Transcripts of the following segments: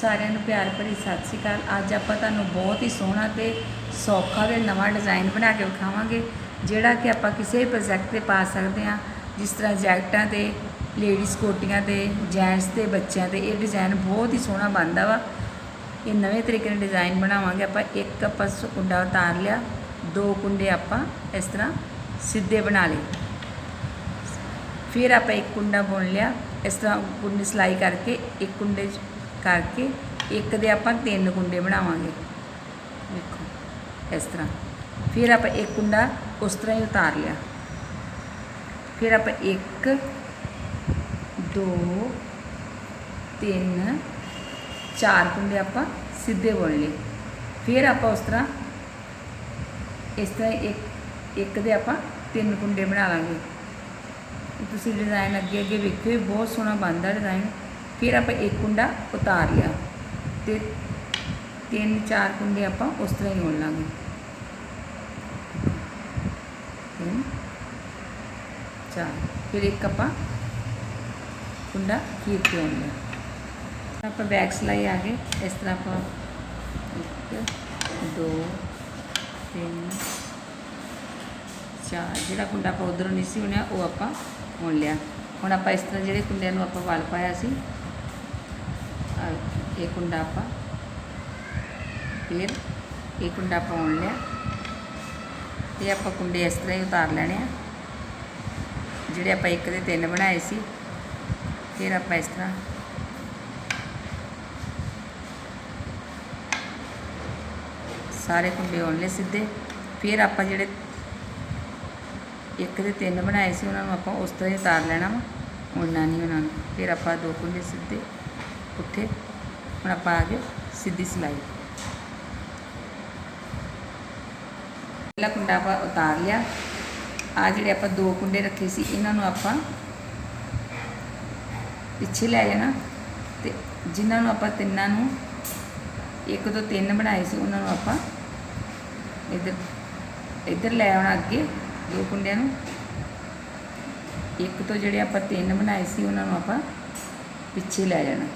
ਸਾਰਿਆਂ ਨੂੰ ਪਿਆਰ ਭਰੀ ਸਤਿ ਸ਼੍ਰੀ ਅਕਾਲ। ਅੱਜ ਆਪਾਂ ਤੁਹਾਨੂੰ ਬਹੁਤ ਹੀ ਸੋਹਣਾ ਤੇ ਸੌਖਾ ਤੇ ਨਵਾਂ ਡਿਜ਼ਾਈਨ ਬਣਾ ਕੇ ਵਿਖਾਵਾਂਗੇ, ਜਿਹੜਾ ਕਿ ਆਪਾਂ ਕਿਸੇ ਵੀ ਪ੍ਰੋਜੈਕਟ ਤੇ ਪਾ ਸਕਦੇ ਹਾਂ। ਜਿਸ ਤਰ੍ਹਾਂ ਜੈਕਟਾਂ ਤੇ ਲੇਡੀਜ਼ ਕੋਟੀਆਂ ਤੇ ਜੈਂਟਸ ਤੇ, ਬੱਚਿਆਂ ਤੇ, ਇਹ ਡਿਜ਼ਾਈਨ ਬਹੁਤ ਹੀ ਸੋਹਣਾ ਬਣਦਾ ਵਾ। ਇਹ ਨਵੇਂ ਤਰੀਕੇ ਨਾਲ ਡਿਜ਼ਾਈਨ ਬਣਾਵਾਂਗੇ ਆਪਾਂ। ਇੱਕ ਆਪਾਂ ਸ- ਕੁੰਡਾ ਉਤਾਰ ਲਿਆ, ਦੋ ਕੁੰਡੇ ਆਪਾਂ ਇਸ ਤਰ੍ਹਾਂ ਸਿੱਧੇ ਬਣਾ ਲਏ। ਫਿਰ ਆਪਾਂ ਇੱਕ ਕੁੰਡਾ ਬੁਣ ਲਿਆ। ਇਸ ਤਰ੍ਹਾਂ ਕੁੰਡੀ ਸਿਲਾਈ ਕਰਕੇ ਇੱਕ ਕੁੰਡੇ 'ਚ ਕਰਕੇ ਇੱਕ ਦੇ ਆਪਾਂ ਤਿੰਨ ਕੁੰਡੇ ਬਣਾਵਾਂਗੇ। ਦੇਖੋ, ਇਸ ਤਰ੍ਹਾਂ। ਫਿਰ ਆਪਾਂ ਇੱਕ ਕੁੰਡਾ ਉਸ ਤਰ੍ਹਾਂ ਹੀ ਉਤਾਰ ਲਿਆ। ਫਿਰ ਆਪਾਂ ਇੱਕ, ਦੋ, ਤਿੰਨ, ਚਾਰ ਕੁੰਡੇ ਆਪਾਂ ਸਿੱਧੇ ਬੁਣ ਲਏ। ਫਿਰ ਆਪਾਂ ਉਸ ਤਰ੍ਹਾਂ ਇਸ ਤਰ੍ਹਾਂ ਇੱਕ ਇੱਕ ਦੇ ਆਪਾਂ ਤਿੰਨ ਕੁੰਡੇ ਬਣਾ ਲਾਂਗੇ। ਤੁਸੀਂ ਡਿਜ਼ਾਈਨ ਅੱਗੇ ਅੱਗੇ ਵੇਖਿਓ, ਇਹ ਬਹੁਤ ਸੋਹਣਾ ਬਣਦਾ ਡਿਜ਼ਾਈਨ ਫਿਰ ਆਪਾਂ ਇੱਕ ਕੁੰਡਾ ਉਤਾਰ ਲਿਆ ਤੇ ਤਿੰਨ ਚਾਰ ਕੁੰਡੇ ਆਪਾਂ ਉਸ ਤਰ੍ਹਾਂ ਹੀ ਹੋਣ ਲਾਂਗੇ ਤਿੰਨ, ਚਾਰ, ਫਿਰ ਇੱਕ ਆਪਾਂ ਕੁੰਡਾ ਖੀਰ ਕੇ ਬੁਣ ਲਿਆ ਆਪਾਂ ਬੈਕ ਸਿਲਾਈ ਆ ਗਏ। ਇਸ ਤਰ੍ਹਾਂ ਆਪਾਂ ਇੱਕ, ਦੋ, ਤਿੰਨ, ਚਾਰ, ਜਿਹੜਾ ਕੁੰਡਾ ਆਪਾਂ ਉਧਰੋਂ ਨਹੀਂ ਸੀ ਬਣਿਆ, ਉਹ ਆਪਾਂ ਬੁਣ ਲਿਆ। ਹੁਣ ਆਪਾਂ ਇਸ ਤਰ੍ਹਾਂ ਜਿਹੜੇ ਕੁੰਡਿਆਂ ਨੂੰ ਆਪਾਂ ਵਲ ਪਾਇਆ ਸੀ ਆਹ ਇਹ ਕੁੰਡਾ ਆਪਾਂ ਫਿਰ ਇਹ ਕੁੰਡਾ ਆਪਾਂ ਬੁਣ ਲਿਆ ਇਹ ਆਪਾਂ ਕੁੰਡੇ ਇਸ ਤਰ੍ਹਾਂ ਹੀ ਉਤਾਰ ਲੈਣੇ ਆ ਜਿਹੜੇ ਆਪਾਂ ਇੱਕ ਦੇ ਤਿੰਨ ਬਣਾਏ ਸੀ ਫਿਰ ਆਪਾਂ ਇਸ ਤਰ੍ਹਾਂ ਸਾਰੇ ਕੁੰਡੇ ਬੁਣ ਲਏ ਸਿੱਧੇ ਫਿਰ ਆਪਾਂ ਜਿਹੜੇ ਇੱਕ ਦੇ ਤਿੰਨ ਬਣਾਏ ਸੀ ਉਹਨਾਂ ਨੂੰ ਆਪਾਂ ਉਸ ਤਰ੍ਹਾਂ ਹੀ ਉਤਾਰ ਲੈਣਾ ਵਾ ਉਲਣਾ ਨਹੀਂ ਉਹਨਾਂ ਨੂੰ ਫਿਰ ਆਪਾਂ ਦੋ ਕੁੰਡੇ ਸਿੱਧੇ ਪੁੱਠੇ ਹੁਣ ਆਪਾਂ ਆ ਗਏ ਸਿੱਧੀ ਸਿਲਾਈ। ਪਹਿਲਾ ਕੁੰਡਾ ਆਪਾਂ ਉਤਾਰ ਲਿਆ। ਆ ਜਿਹੜੇ ਆਪਾਂ ਦੋ ਕੁੰਡੇ ਰੱਖੇ ਸੀ, ਇਹਨਾਂ ਨੂੰ ਆਪਾਂ ਪਿੱਛੇ ਲੈ ਜਾਣਾ ਤੇ ਜਿਨ੍ਹਾਂ ਨੂੰ ਆਪਾਂ ਤਿੰਨਾਂ ਨੂੰ ਇੱਕ ਤੋਂ ਤਿੰਨ ਬਣਾਏ ਸੀ, ਉਹਨਾਂ ਨੂੰ ਆਪਾਂ ਇੱਧਰ ਇੱਧਰ ਲੈ ਆਉਣਾ ਅੱਗੇ ਦੋ ਕੁੰਡਿਆਂ ਨੂੰ। ਇੱਕ ਤੋਂ ਜਿਹੜੇ ਆਪਾਂ ਤਿੰਨ ਬਣਾਏ ਸੀ, ਉਹਨਾਂ ਨੂੰ ਆਪਾਂ ਪਿੱਛੇ ਲੈ ਜਾਣਾ।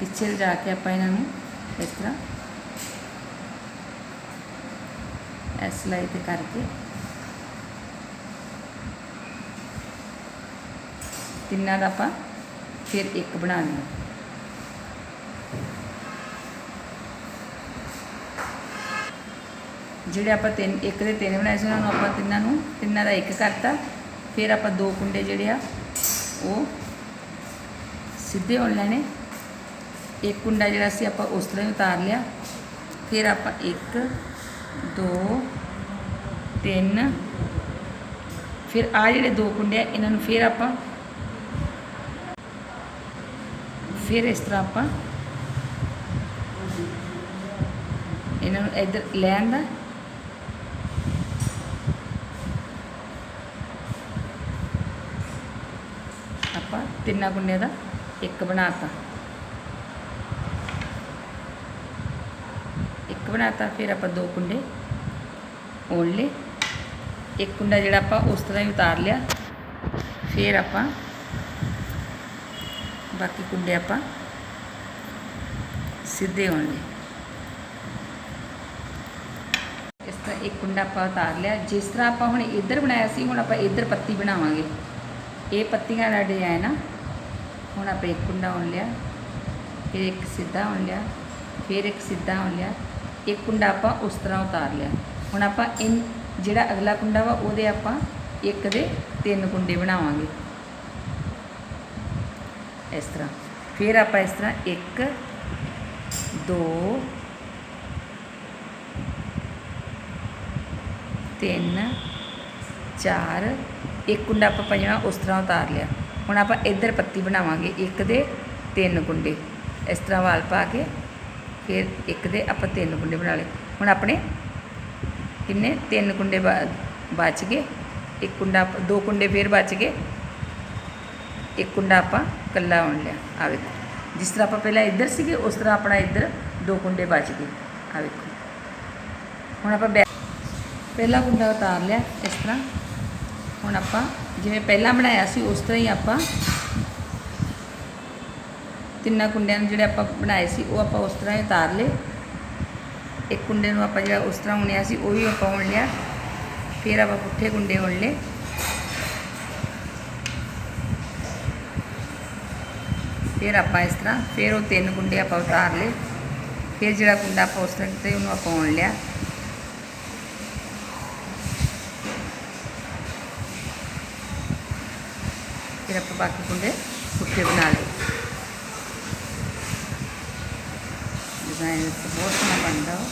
ਪਿੱਛੇ ਲਿਜਾ ਕੇ ਆਪਾਂ ਇਹਨਾਂ ਨੂੰ ਇਸ ਤਰ੍ਹਾਂ ਇਸ ਲਾਈ ਤੇ ਕਰਕੇ ਤਿੰਨਾਂ ਦਾ ਆਪਾਂ ਫਿਰ ਇੱਕ ਬਣਾ ਲਿਆ ਜਿਹੜੇ ਆਪਾਂ ਤਿੰਨ, ਇੱਕ ਦੇ ਤਿੰਨ ਬਣਾਏ ਸੀ, ਉਹਨਾਂ ਨੂੰ ਆਪਾਂ ਤਿੰਨਾਂ ਨੂੰ, ਤਿੰਨਾਂ ਦਾ ਇੱਕ ਕਰਤਾ। ਫਿਰ ਆਪਾਂ ਦੋ ਕੁੰਡੇ ਜਿਹੜੇ ਆ, ਉਹ ਸਿੱਧੇ ਹੋਣ ਲੈਣੇ। ਇੱਕ ਕੁੰਡਾ ਜਿਹੜਾ ਸੀ ਆਪਾਂ ਉਸ ਤਰ੍ਹਾਂ ਹੀ ਉਤਾਰ ਲਿਆ। ਫਿਰ ਆਪਾਂ 1 2 3 ਫਿਰ ਆ ਜਿਹੜੇ ਦੋ ਕੁੰਡੇ ਆ, ਇਹਨਾਂ ਨੂੰ ਫਿਰ ਆਪਾਂ ਫਿਰ ਇਸ ਤਰ੍ਹਾਂ ਆਪਾਂ ਇਹਨਾਂ ਨੂੰ ਇੱਧਰ ਲੈ ਆਂਦਾ ਆਪਾਂ ਤਿੰਨਾਂ ਕੁੰਡਿਆਂ ਦਾ ਇੱਕ ਬਣਾਤਾ। ਇੱਕ ਬਣਾਤਾ, ਫਿਰ ਆਪਾਂ ਦੋ ਕੁੰਡੇ ਓਣ ਲਏ। ਇੱਕ ਕੁੰਡਾ ਜਿਹੜਾ ਆਪਾਂ ਉਸ ਤਰ੍ਹਾਂ ਹੀ ਉਤਾਰ ਲਿਆ। ਫਿਰ ਆਪਾਂ ਬਾਕੀ ਕੁੰਡੇ ਆਪਾਂ ਸਿੱਧੇ ਹੋਣ ਲਏ। ਇਸ ਤਰ੍ਹਾਂ ਇੱਕ ਕੁੰਡਾ ਆਪਾਂ ਉਤਾਰ ਲਿਆ। ਜਿਸ ਤਰ੍ਹਾਂ ਆਪਾਂ ਹੁਣ ਇੱਧਰ ਬਣਾਇਆ ਸੀ, ਹੁਣ ਆਪਾਂ ਇੱਧਰ ਪੱਤੀ ਬਣਾਵਾਂਗੇ। ਇਹ ਪੱਤੀਆਂ ਦਾ ਡਿਜ਼ਾਈਨ ਆ। ਹੁਣ ਆਪਾਂ ਇੱਕ ਕੁੰਡਾ ਹੋਣ ਲਿਆ, ਫਿਰ ਇੱਕ ਸਿੱਧਾ ਹੋਣ ਲਿਆ, ਫਿਰ ਇੱਕ ਸਿੱਧਾ ਹੋਣ ਲਿਆ। ਇੱਕ ਕੁੰਡਾ ਆਪਾਂ ਉਸ ਤਰ੍ਹਾਂ ਉਤਾਰ ਲਿਆ। ਹੁਣ ਆਪਾਂ ਇਨ ਜਿਹੜਾ ਅਗਲਾ ਕੁੰਡਾ ਵਾ, ਉਹਦੇ ਆਪਾਂ ਇੱਕ ਦੇ ਤਿੰਨ ਕੁੰਡੇ ਬਣਾਵਾਂਗੇ। ਇਸ ਤਰ੍ਹਾਂ। ਫਿਰ ਆਪਾਂ ਇਸ ਤਰ੍ਹਾਂ 1 2 3 4 ਇੱਕ ਕੁੰਡਾ ਆਪਾਂ ਪੰਜਵਾਂ ਉਸ ਤਰ੍ਹਾਂ ਉਤਾਰ ਲਿਆ। ਹੁਣ ਆਪਾਂ ਇੱਧਰ ਪੱਤੀ ਬਣਾਵਾਂਗੇ ਇੱਕ ਦੇ ਤਿੰਨ ਕੁੰਡੇ। ਇਸ ਤਰ੍ਹਾਂ ਵਾਲ ਪਾ ਕੇ ਫਿਰ ਇੱਕ ਦੇ ਆਪਾਂ ਤਿੰਨ ਕੁੰਡੇ ਬਣਾ ਲਏ। ਹੁਣ ਆਪਣੇ ਕਿੰਨੇ? ਤਿੰਨ ਕੁੰਡੇ ਬਚ ਗਏ। ਇੱਕ ਕੁੰਡਾ ਆਪਾਂ- ਦੋ ਕੁੰਡੇ ਫਿਰ ਬਚ ਗਏ। ਇੱਕ ਕੁੰਡਾ ਆਪਾਂ ਕੱਲਾ ਹੋਣ ਲਿਆ। ਆ ਵੇਖੋ। ਜਿਸ ਤਰ੍ਹਾਂ ਆਪਾਂ ਪਹਿਲਾਂ ਇੱਧਰ ਸੀਗੇ, ਉਸ ਤਰ੍ਹਾਂ ਆਪਣਾ ਇੱਧਰ ਦੋ ਕੁੰਡੇ ਬਚ ਗਏ। ਆ ਵੇਖੋ। ਹੁਣ ਆਪਾਂ ਬੈ, ਪਹਿਲਾ ਕੁੰਡਾ ਉਤਾਰ ਲਿਆ ਇਸ ਤਰ੍ਹਾਂ। ਹੁਣ ਆਪਾਂ ਜਿਵੇਂ ਪਹਿਲਾਂ ਬਣਾਇਆ ਸੀ, ਉਸ ਤਰ੍ਹਾਂ ਹੀ ਆਪਾਂ ਤਿੰਨਾਂ ਕੁੰਡਿਆਂ ਨੂੰ ਜਿਹੜੇ ਆਪਾਂ ਬਣਾਏ ਸੀ, ਉਹ ਆਪਾਂ ਉਸ ਤਰ੍ਹਾਂ ਹੀ ਉਤਾਰ ਲਏ। ਇੱਕ ਕੁੰਡੇ ਨੂੰ ਆਪਾਂ ਜਿਹੜਾ ਉਸ ਤਰ੍ਹਾਂ ਉਣਿਆ ਸੀ, ਉਹ ਵੀ ਆਪਾਂ ਉਣ ਲਿਆ। ਫਿਰ ਆਪਾਂ ਪੁੱਠੇ ਕੁੰਡੇ ਉਣ ਲਏ। ਫਿਰ ਆਪਾਂ ਇਸ ਤਰ੍ਹਾਂ, ਫਿਰ ਉਹ ਤਿੰਨ ਕੁੰਡੇ ਆਪਾਂ ਉਤਾਰ ਲਏ। ਫਿਰ ਜਿਹੜਾ ਕੁੰਡਾ ਆਪਾਂ ਉਸ ਤਰ੍ਹਾਂ ਤੇ ਉਹਨੂੰ ਆਪਾਂ ਉਣ ਲਿਆ। ਫਿਰ ਆਪਾਂ ਬਾਕੀ ਕੁੰਡੇ ਪੁੱਠੇ ਬਣਾ ਲਏ। ਡਿਜ਼ਾਈਨ ਤਾਂ ਬਹੁਤ ਸੋਹਣਾ ਬਣਦਾ ਉਹ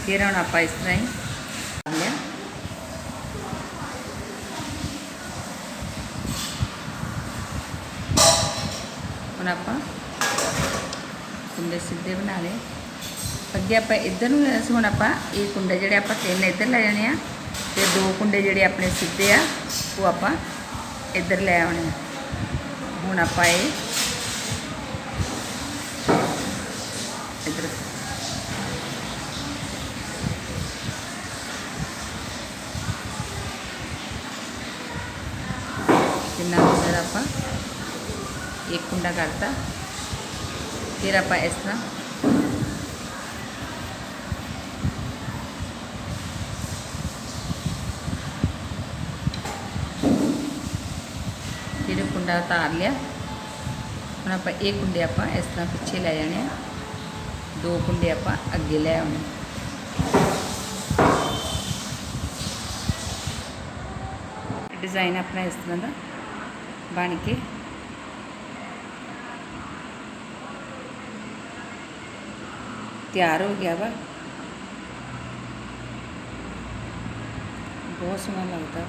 ਫਿਰ ਹੁਣ ਆਪਾਂ ਇਸ ਤਰ੍ਹਾਂ ਹੀ ਕਰ ਲਿਆ ਹੁਣ ਆਪਾਂ ਕੁੰਡੇ ਸਿੱਧੇ ਬਣਾ ਲਏ ਅੱਗੇ ਆਪਾਂ ਇੱਧਰ ਨੂੰ ਲੈਣਾ ਸੀ ਹੁਣ ਆਪਾਂ ਇਹ ਕੁੰਡੇ ਜਿਹੜੇ ਆਪਾਂ ਤਿੰਨ ਇੱਧਰ ਲੈ ਜਾਣੇ ਆ ਤੇ ਦੋ ਕੁੰਡੇ ਜਿਹੜੇ ਆਪਣੇ ਸਿੱਧੇ ਆ ਉਹ ਆਪਾਂ ਇੱਧਰ ਲੈ ਆਉਣੇ ਆ ਹੁਣ ਆਪਾਂ ਇਹ ਇੱਧਰ ਕਿੰਨਾ ਕੁੰਡਾ ਆਪਾਂ। ਇੱਕ ਕੁੰਡਾ ਕਰਤਾ। ਫਿਰ ਆਪਾਂ ਇਸ ਤਰ੍ਹਾਂ ਫਿਰ ਕੁੰਡਾ ਉਤਾਰ ਲਿਆ। ਹੁਣ ਆਪਾਂ ਇਹ ਕੁੰਡੇ ਆਪਾਂ ਇਸ ਤਰ੍ਹਾਂ ਪਿੱਛੇ ਲੈ ਜਾਣੇ ਆ। ਦੋ ਕੁੰਡੇ ਆਪਾਂ ਅੱਗੇ ਲੈ ਆਉਣੇ। ਡਿਜ਼ਾਈਨ ਆਪਣਾ ਇਸ ਤਰ੍ਹਾਂ ਦਾ। ਬਣ ਕੇ ਤਿਆਰ ਹੋ ਗਿਆ ਵਾ ਬਹੁਤ ਸੋਹਣਾ ਲੱਗਦਾ